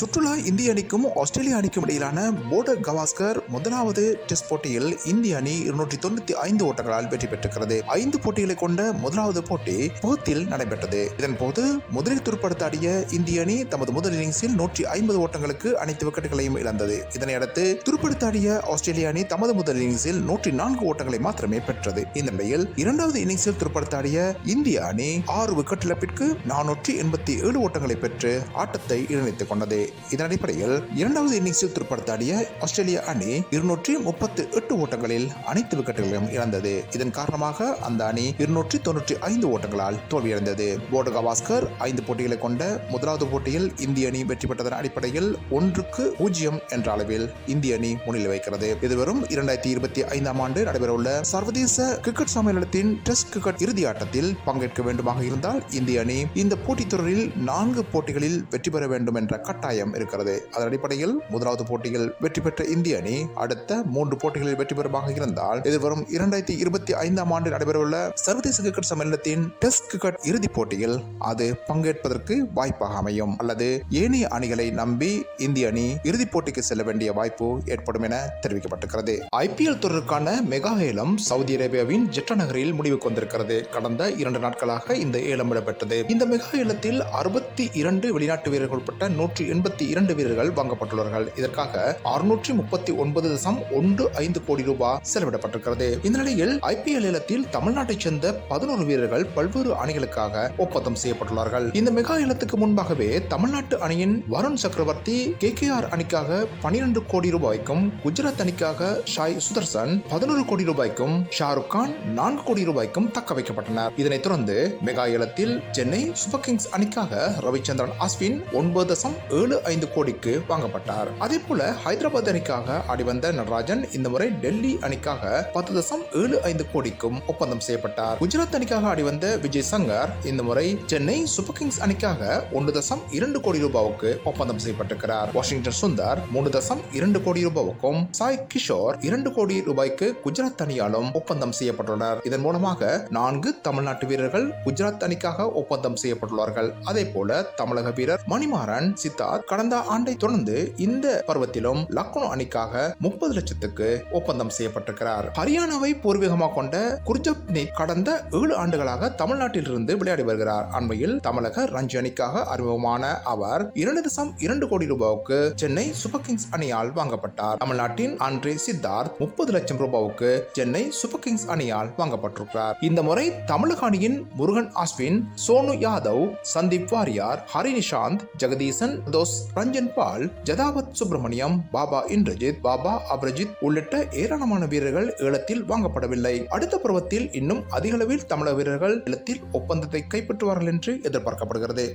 சுற்றுலா இந்திய அணிக்கும் ஆஸ்திரேலிய அணிக்கும் இடையிலான போர்டர் கவாஸ்கர் முதலாவது டெஸ்ட் போட்டியில் இந்திய அணி இருநூற்றி தொண்ணூத்தி ஐந்து ஓட்டங்களால் வெற்றி பெற்றிருக்கிறது. ஐந்து போட்டிகளை கொண்ட முதலாவது போட்டி போத்தில் நடைபெற்றது. இதன்போது முதலில் துருப்படுத்தாடிய இந்திய அணி தமது முதல் இன்னிங்ஸில் நூற்றி ஐம்பது ஓட்டங்களுக்கு அனைத்து விக்கெட்டுகளையும் இழந்தது. இதனையடுத்து துருப்படுத்தாடிய ஆஸ்திரேலிய அணி தமது முதல் இன்னிங்ஸில் நூற்றி நான்கு ஓட்டங்களை மாத்திரமே பெற்றது. இந்த நிலையில் இரண்டாவது இன்னிங்ஸில் துருப்படுத்தாடிய இந்திய அணி ஆறு விக்கெட் இழப்பிற்கு நானூற்றி எண்பத்தி ஏழு ஓட்டங்களை பெற்று ஆட்டத்தை இணைத்துக் கொண்டது. இதன் அடிப்படையில் இரண்டாவது இன்னிங்ஸில் துருப்படுத்தாடிய ஆஸ்திரேலிய அணி இருநூற்றி முப்பத்தி எட்டு ஓட்டங்களில் அனைத்து விக்கெட்டுகளையும் இழந்தது. இதன் காரணமாக அந்த அணி இருநூற்றி தொன்னூற்றி ஐந்து ஓட்டங்களால் தோல்வியடைந்தது. போர்டு கவாஸ்கர் ஐந்து போட்டிகளை கொண்ட முதலாவது போட்டியில் இந்திய அணி வெற்றி பெற்றதன் அடிப்படையில் ஒன்றுக்கு பூஜ்ஜியம் என்ற அளவில் இந்திய அணி முன்னிலை வைக்கிறது. இது வெறும் இரண்டாயிரத்தி இருபத்தி ஐந்தாம் ஆண்டு நடைபெறவுள்ள சர்வதேச கிரிக்கெட் சம்மேளனத்தின் டெஸ்ட் கிரிக்கெட் இறுதி ஆட்டத்தில் பங்கேற்க வேண்டுமாக இருந்தால் இந்திய அணி இந்த போட்டித் தொடரில் நான்கு போட்டிகளில் வெற்றி பெற வேண்டும் என்ற கட்டாயம் இருக்கிறது. அதன் அடிப்படையில் முதலாவது போட்டியில் வெற்றி பெற்ற இந்திய அணி அடுத்த மூன்று போட்டிகளில் வெற்றி பெறுமாக இருந்தால் எதிர்வரும் இரண்டாயிரத்தி இருபத்தி ஐந்தாம் ஆண்டு நடைபெறவுள்ள சர்வதேச கிரிக்கெட் சம்மேளனத்தின் டெஸ்ட் கிரிக்கெட் இறுதிப் போட்டியில் அது பங்கேற்பதற்கு வாய்ப்பாக அமையும். அல்லது ஏனைய அணிகளை நம்பி இந்திய அணி இறுதிப் போட்டிக்கு செல்ல வேண்டிய வாய்ப்பு ஏற்படும் என தெரிவிக்கப்பட்டிருக்கிறது. ஐபிஎல் தொடருக்கான மெகா ஏலம் சவுதி அரேபியாவின் ஜெட்டா நகரில் முடிவுக்கு வந்திருக்கிறது. கடந்த இரண்டு நாட்களாக இந்த ஏலம் இடம்பெற்றது. இந்த மெகா ஏலத்தில் அறுபத்தி இரண்டு வெளிநாட்டு வீரர்கள் உட்பட்ட நூற்றி எண்பத்தி இரண்டு வீரர்கள் வாங்கப்பட்டுள்ளார்கள் இதற்காக அறுநூற்றி முப்பத்தி ஒன்பது தசம் ஒன்று ஐந்து கோடி ரூபாய் செலவிடப்பட்டிருக்கிறது. இந்த நிலையில் ஐபிஎல் ஏலத்தில் தமிழ்நாட்டைச் சேர்ந்த பதினோரு வீரர்கள் பல்வேறு அணிகளுக்காக ஒப்பந்தம் செய்யப்பட்டுள்ளார்கள். இந்த மெகா ஏலத்துக்கு முன்பாகவே தமிழ்நாட்டு அணியின் வருண் சக்கரவர்த்தி கே அணிக்காக பனிரெண்டு கோடி ரூபாய்க்கும் குஜராத் அணிக்காக ஷாய் சுதர்சன் பதினோரு கோடி ரூபாய்க்கும் ஷாருக் கான் நான்கு கோடி ரூபாய்க்கும் தக்க வைக்கப்பட்டனர். இதனைத் தொடர்ந்து மெகா ஏலத்தில் சென்னை சூப்பர் கிங்ஸ் அணிக்காக ரவிச்சந்திரன் அஸ்வின் ஒன்பது தசம் ஏழு ஐந்து கோடிக்கு வாங்கப்பட்டார். அதே போல ஹைதராபாத் அணிக்காக ஆடிவந்த நடராஜன் இந்த முறை டெல்லி அணிக்காக பத்து தசம் ஏழு ஐந்து கோடிக்கும் ஒப்பந்தம் செய்யப்பட்டார். குஜராத் அணிக்காக ஆடிவந்த விஜய் சங்கர் இந்த முறை சென்னை சூப்பர் கிங்ஸ் அணிக்காக ஒன்று தசம் இரண்டு கோடி ரூபாவுக்கு ஒப்பந்தம் செய்யப்பட்டிருக்கிறார். வாஷிங்டன் சுந்தர் மூணு தசம் இரண்டு கோடி ரூபாவுக்கும் சாய் கிஷோர் இரண்டு கோடி ரூபாய்க்கு குஜராத் அணியாலும் ஒப்பந்தம் செய்யப்பட்டுள்ளனர். இதன் மூலமாக நான்கு தமிழ்நாட்டு வீரர்கள் குஜராத் அணிக்காக ஒப்பந்தம் செய்யப்பட்டுள்ளார்கள். அதே போல தமிழக வீரர் மணிமாறன் சித்தார்த் கடந்த ஆண்டை தொடர்ந்து இந்த பருவத்திலும் லக்னோ அணிக்காக முப்பது லட்சத்துக்கு ஒப்பந்தம் செய்யப்பட்டிருக்கிறார். ஹரியானாவை பூர்வீகமாக கொண்ட குர்ஜப்னீத் கடந்த ஏழு ஆண்டுகளாக தமிழ்நாட்டில் இருந்து விளையாடி வருகிறார். அண்மையில் தமிழக ரஞ்சி அணிக்காக அறிமுகமான அவர் இரண்டு தசம் இரண்டு கோடி ரூபாவுக்கு சென்னை சூப்பர் கிங்ஸ் அணியால் வாங்கப்பட்டார். தமிழ்நாட்டின் ஆண்ட்ரே சித்தார்த் முப்பது லட்சம் ரூபாவுக்கு சென்னை சூப்பர் கிங்ஸ் அணியால் வாங்கப்பட்டிருக்கிறார். இந்த முறை தமிழக அணியின் முருகன் அஸ்வின் சோனு யாதவ் சந்தீப் வாரியார் ஹரி நிஷாந்த் ஜெகதீசன் தோஸ் ரஞ்சன் பால் ஜதாவத் சுப்பிரமணியம் பாபா இந்திரஜித் பாபா அபிரஜித் உள்ளிட்ட ஏராளமான வீரர்கள் ஏலத்தில் வாங்கப்படவில்லை. அடுத்த பருவத்தில் இன்னும் அதிக அளவில் தமிழக வீரர்கள் ஏலத்தில் ஒப்பந்தத்தை கைப்பற்றுவார்கள் என்று எதிர்பார்க்கப்படுகிறது.